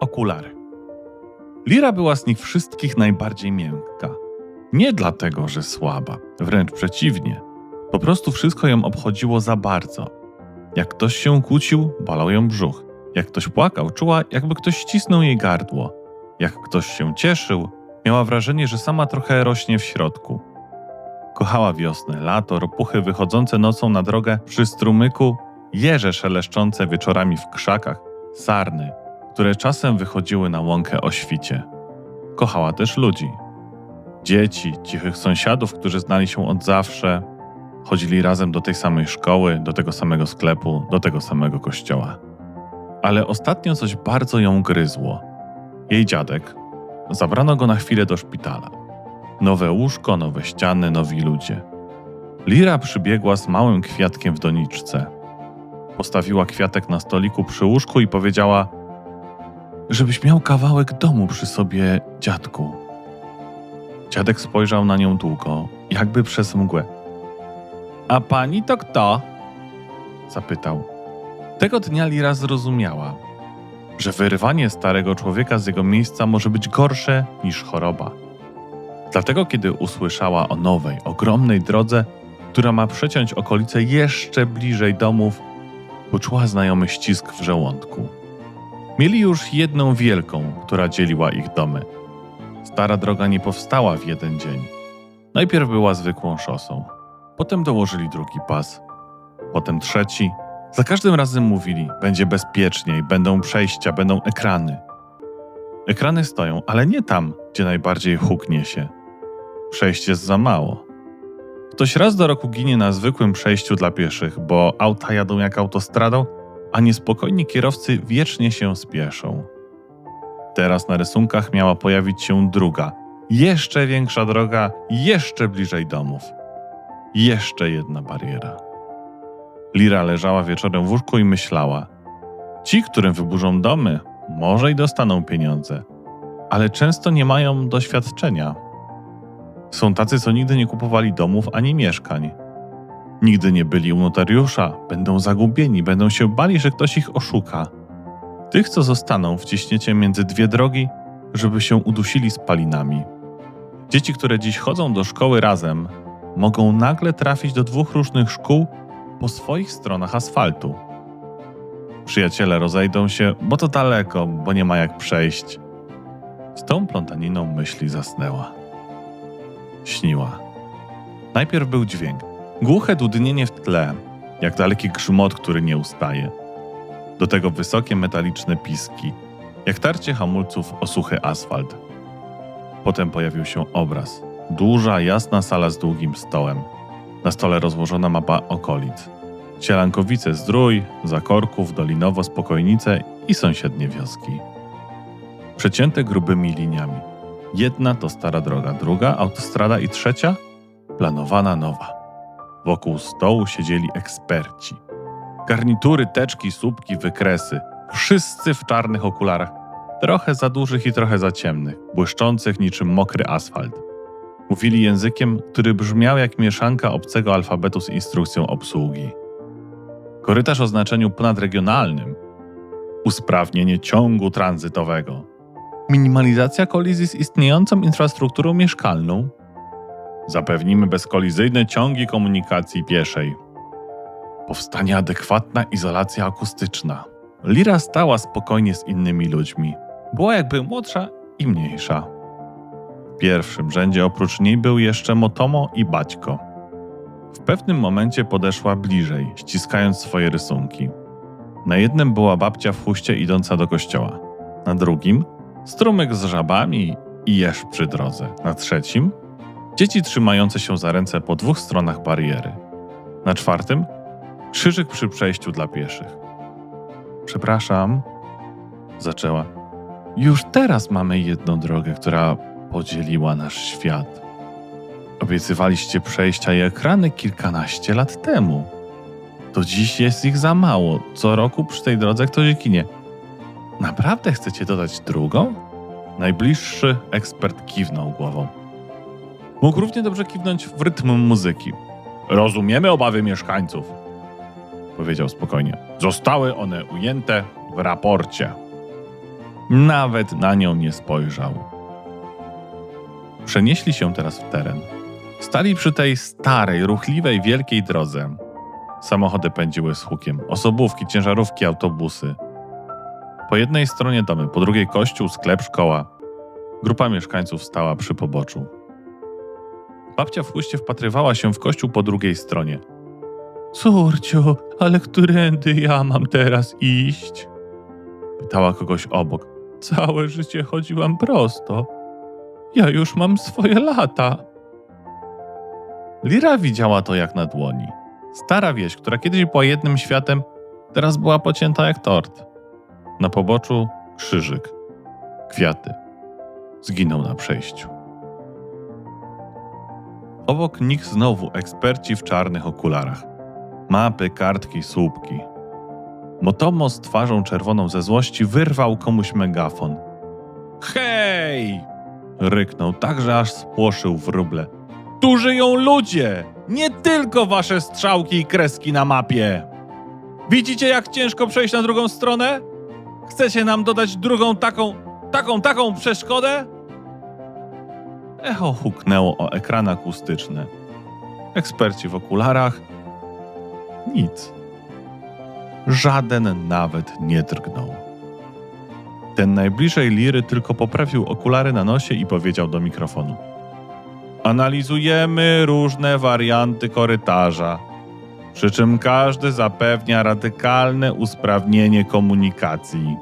Okulary. Lira była z nich wszystkich najbardziej miękka. Nie dlatego, że słaba, wręcz przeciwnie. Po prostu wszystko ją obchodziło za bardzo. Jak ktoś się kłócił, bolał ją brzuch. Jak ktoś płakał, czuła, jakby ktoś ścisnął jej gardło. Jak ktoś się cieszył, miała wrażenie, że sama trochę rośnie w środku. Kochała wiosnę, lato, ropuchy wychodzące nocą na drogę przy strumyku, jeże szeleszczące wieczorami w krzakach, sarny, które czasem wychodziły na łąkę o świcie. Kochała też ludzi. Dzieci, cichych sąsiadów, którzy znali się od zawsze, chodzili razem do tej samej szkoły, do tego samego sklepu, do tego samego kościoła. Ale ostatnio coś bardzo ją gryzło. Jej dziadek, zabrano go na chwilę do szpitala. Nowe łóżko, nowe ściany, nowi ludzie. Lira przybiegła z małym kwiatkiem w doniczce. Postawiła kwiatek na stoliku przy łóżku i powiedziała: Żebyś miał kawałek domu przy sobie, dziadku. Dziadek spojrzał na nią długo, jakby przez mgłę. A pani to kto? zapytał. Tego dnia Lira zrozumiała, że wyrwanie starego człowieka z jego miejsca może być gorsze niż choroba. Dlatego, kiedy usłyszała o nowej, ogromnej drodze, która ma przeciąć okolice jeszcze bliżej domów, poczuła znajomy ścisk w żołądku. Mieli już jedną wielką, która dzieliła ich domy. Stara droga nie powstała w jeden dzień. Najpierw była zwykłą szosą, potem dołożyli drugi pas, potem trzeci. Za każdym razem mówili: będzie bezpieczniej, będą przejścia, będą ekrany. Ekrany stoją, ale nie tam, gdzie najbardziej huknie się. Przejść jest za mało. Ktoś raz do roku ginie na zwykłym przejściu dla pieszych, bo auta jadą jak autostradą, a niespokojni kierowcy wiecznie się spieszą. Teraz na rysunkach miała pojawić się druga, jeszcze większa droga, jeszcze bliżej domów. Jeszcze jedna bariera. Lira leżała wieczorem w łóżku i myślała: Ci, którym wyburzą domy, może i dostaną pieniądze, ale często nie mają doświadczenia. Są tacy, co nigdy nie kupowali domów ani mieszkań. Nigdy nie byli u notariusza, będą zagubieni, będą się bali, że ktoś ich oszuka. Tych, co zostaną, wciśniecie między dwie drogi, żeby się udusili spalinami. Dzieci, które dziś chodzą do szkoły razem, mogą nagle trafić do dwóch różnych szkół po swoich stronach asfaltu. Przyjaciele rozejdą się, bo to daleko, bo nie ma jak przejść. Z tą plątaniną myśli zasnęła. Śniła. Najpierw był dźwięk. Głuche dudnienie w tle, jak daleki grzmot, który nie ustaje. Do tego wysokie metaliczne piski, jak tarcie hamulców o suchy asfalt. Potem pojawił się obraz. Duża, jasna sala z długim stołem. Na stole rozłożona mapa okolic. Sielankowice Zdrój, Zakorków, Dolinowo, Spokojnice i sąsiednie wioski. Przecięte grubymi liniami. Jedna to stara droga, druga autostrada i trzecia planowana nowa. Wokół stołu siedzieli eksperci. Garnitury, teczki, słupki, wykresy. Wszyscy w czarnych okularach. Trochę za dużych i trochę za ciemnych, błyszczących niczym mokry asfalt. Mówili językiem, który brzmiał jak mieszanka obcego alfabetu z instrukcją obsługi. Korytarz o znaczeniu ponadregionalnym. Usprawnienie ciągu tranzytowego. Minimalizacja kolizji z istniejącą infrastrukturą mieszkalną. Zapewnimy bezkolizyjne ciągi komunikacji pieszej. Powstanie adekwatna izolacja akustyczna. Lira stała spokojnie z innymi ludźmi. Była jakby młodsza i mniejsza. W pierwszym rzędzie oprócz niej był jeszcze Motomo i Baćko. W pewnym momencie podeszła bliżej, ściskając swoje rysunki. Na jednym była babcia w chuście idąca do kościoła. Na drugim strumyk z żabami i jeż przy drodze. Na trzecim dzieci trzymające się za ręce po dwóch stronach bariery. Na czwartym krzyżyk przy przejściu dla pieszych. Przepraszam, zaczęła. Już teraz mamy jedną drogę, która podzieliła nasz świat. Obiecywaliście przejścia i ekrany kilkanaście lat temu. Do dziś jest ich za mało. Co roku przy tej drodze ktoś ginie. Naprawdę chcecie dodać drugą? Najbliższy ekspert kiwnął głową. Mógł równie dobrze kiwnąć w rytm muzyki. Rozumiemy obawy mieszkańców, powiedział spokojnie. Zostały one ujęte w raporcie. Nawet na nią nie spojrzał. Przenieśli się teraz w teren. Stali przy tej starej, ruchliwej, wielkiej drodze. Samochody pędziły z hukiem, osobówki, ciężarówki, autobusy. Po jednej stronie domy, po drugiej kościół, sklep, szkoła. Grupa mieszkańców stała przy poboczu. Babcia w chuście wpatrywała się w kościół po drugiej stronie. Córcio, ale którędy ja mam teraz iść? Pytała kogoś obok. Całe życie chodziłam prosto. Ja już mam swoje lata. Lira widziała to jak na dłoni. Stara wieś, która kiedyś była jednym światem, teraz była pocięta jak tort. Na poboczu krzyżyk, kwiaty. Zginął na przejściu. Obok nich znowu eksperci w czarnych okularach. Mapy, kartki, słupki. Motomo z twarzą czerwoną ze złości wyrwał komuś megafon. Hej! Ryknął tak, że aż spłoszył wróble. Tu żyją ludzie! Nie tylko wasze strzałki i kreski na mapie! Widzicie, jak ciężko przejść na drugą stronę? Chcecie nam dodać drugą taką, taką, taką przeszkodę? Echo huknęło o ekrany akustyczne. Eksperci w okularach. Nic. Żaden nawet nie drgnął. Ten najbliżej Liry tylko poprawił okulary na nosie i powiedział do mikrofonu. Analizujemy różne warianty korytarza, przy czym każdy zapewnia radykalne usprawnienie komunikacji.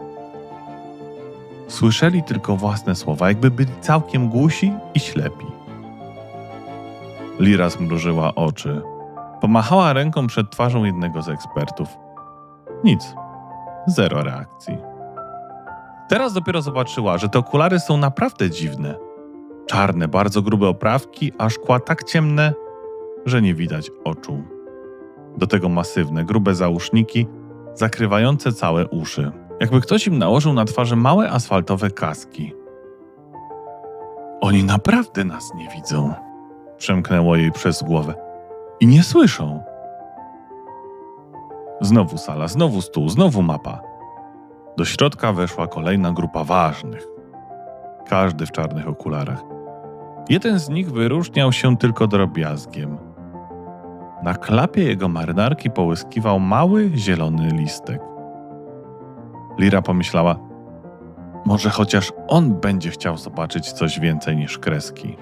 Słyszeli tylko własne słowa, jakby byli całkiem głusi i ślepi. Lira zmrużyła oczy. Pomachała ręką przed twarzą jednego z ekspertów. Nic. Zero reakcji. Teraz dopiero zobaczyła, że te okulary są naprawdę dziwne. Czarne, bardzo grube oprawki, a szkła tak ciemne, że nie widać oczu. Do tego masywne, grube załóżniki, zakrywające całe uszy. Jakby ktoś im nałożył na twarze małe asfaltowe kaski. Oni naprawdę nas nie widzą, przemknęło jej przez głowę. I nie słyszą. Znowu sala, znowu stół, znowu mapa. Do środka weszła kolejna grupa ważnych. Każdy w czarnych okularach. Jeden z nich wyróżniał się tylko drobiazgiem. Na klapie jego marynarki połyskiwał mały, zielony listek. Lira pomyślała, może chociaż on będzie chciał zobaczyć coś więcej niż kreski.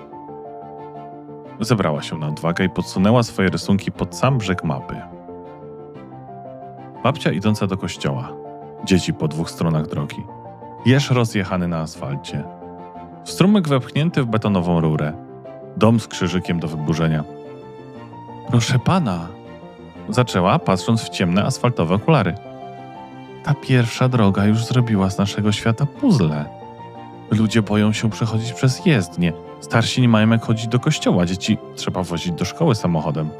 Zebrała się na odwagę i podsunęła swoje rysunki pod sam brzeg mapy. Babcia idąca do kościoła, dzieci po dwóch stronach drogi, jeż rozjechany na asfalcie, strumyk wepchnięty w betonową rurę, dom z krzyżykiem do wyburzenia. Proszę pana, zaczęła, patrząc w ciemne asfaltowe okulary. Ta pierwsza droga już zrobiła z naszego świata puzzle. Ludzie boją się przechodzić przez jezdnię. Starsi nie mają jak chodzić do kościoła, dzieci trzeba wozić do szkoły samochodem.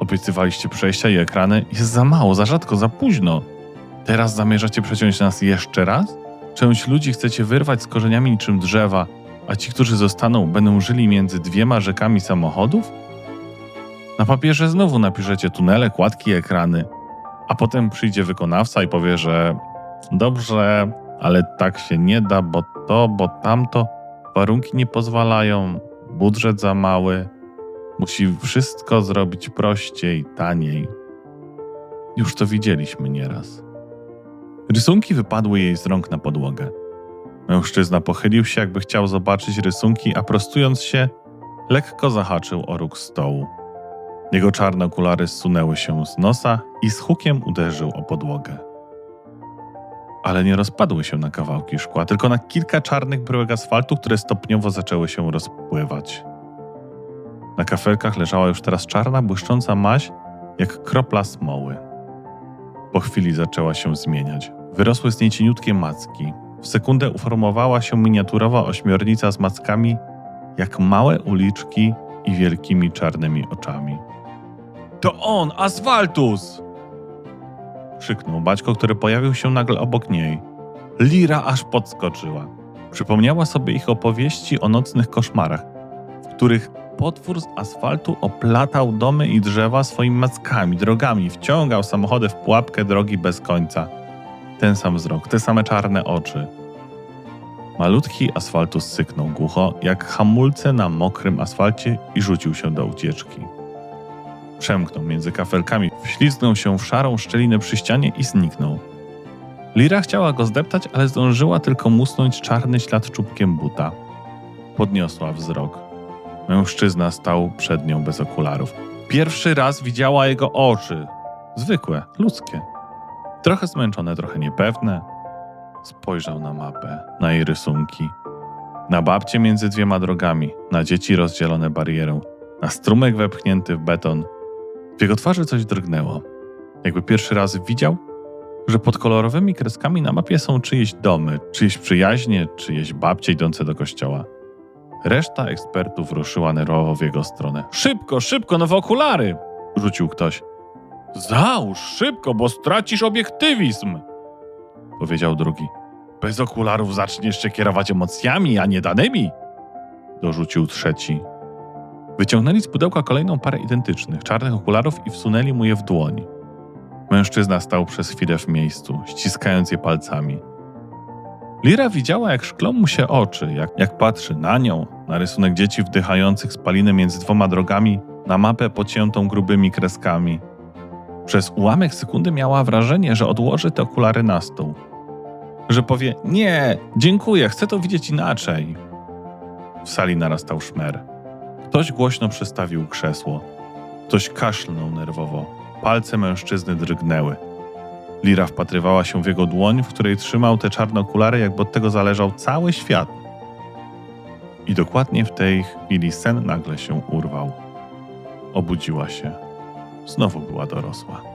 Obiecywaliście przejścia i ekrany. Jest za mało, za rzadko, za późno. Teraz zamierzacie przeciąć nas jeszcze raz? Część ludzi chcecie wyrwać z korzeniami niczym drzewa, a ci, którzy zostaną, będą żyli między dwiema rzekami samochodów? Na papierze znowu napiszecie tunele, kładki, ekrany, a potem przyjdzie wykonawca i powie, że dobrze, ale tak się nie da, bo to, bo tamto, warunki nie pozwalają, budżet za mały, musi wszystko zrobić prościej, taniej. Już to widzieliśmy nieraz. Rysunki wypadły jej z rąk na podłogę. Mężczyzna pochylił się, jakby chciał zobaczyć rysunki, a prostując się, lekko zahaczył o róg stołu. Jego czarne okulary zsunęły się z nosa i z hukiem uderzył o podłogę. Ale nie rozpadły się na kawałki szkła, tylko na kilka czarnych bryłek asfaltu, które stopniowo zaczęły się rozpływać. Na kafelkach leżała już teraz czarna, błyszcząca maź, jak kropla smoły. Po chwili zaczęła się zmieniać. Wyrosły z niej cieniutkie macki. W sekundę uformowała się miniaturowa ośmiornica z mackami, jak małe uliczki i wielkimi czarnymi oczami. To on, Asfaltus! Krzyknął Baćko, który pojawił się nagle obok niej. Lira aż podskoczyła. Przypomniała sobie ich opowieści o nocnych koszmarach, w których potwór z asfaltu oplatał domy i drzewa swoimi mackami, drogami, wciągał samochody w pułapkę drogi bez końca. Ten sam wzrok, te same czarne oczy. Malutki asfaltus syknął głucho, jak hamulce na mokrym asfalcie i rzucił się do ucieczki. Przemknął między kafelkami, wślizgnął się w szarą szczelinę przy ścianie i zniknął. Lira chciała go zdeptać, ale zdążyła tylko musnąć czarny ślad czubkiem buta. Podniosła wzrok. Mężczyzna stał przed nią bez okularów. Pierwszy raz widziała jego oczy. Zwykłe, ludzkie. Trochę zmęczone, trochę niepewne. Spojrzał na mapę, na jej rysunki. Na babcie między dwiema drogami, na dzieci rozdzielone barierą, na strumyk wepchnięty w beton. W jego twarzy coś drgnęło. Jakby pierwszy raz widział, że pod kolorowymi kreskami na mapie są czyjeś domy, czyjeś przyjaźnie, czyjeś babcie idące do kościoła. Reszta ekspertów ruszyła nerwowo w jego stronę. Szybko, szybko, nowe okulary! rzucił ktoś. Załóż szybko, bo stracisz obiektywizm! powiedział drugi. Bez okularów zaczniesz się kierować emocjami, a nie danymi! dorzucił trzeci. Wyciągnęli z pudełka kolejną parę identycznych, czarnych okularów i wsunęli mu je w dłoń. Mężczyzna stał przez chwilę w miejscu, ściskając je palcami. Lira widziała, jak szklą mu się oczy, jak, jak patrzy na nią, na rysunek dzieci wdychających spaliny między dwoma drogami, na mapę pociętą grubymi kreskami. Przez ułamek sekundy miała wrażenie, że odłoży te okulary na stół. Że powie: Nie, dziękuję, chcę to widzieć inaczej. W sali narastał szmer. Ktoś głośno przestawił krzesło. Ktoś kaszlnął nerwowo. Palce mężczyzny drgnęły. Lira wpatrywała się w jego dłoń, w której trzymał te czarne okulary, jakby od tego zależał cały świat. I dokładnie w tej chwili sen nagle się urwał. Obudziła się. Znowu była dorosła.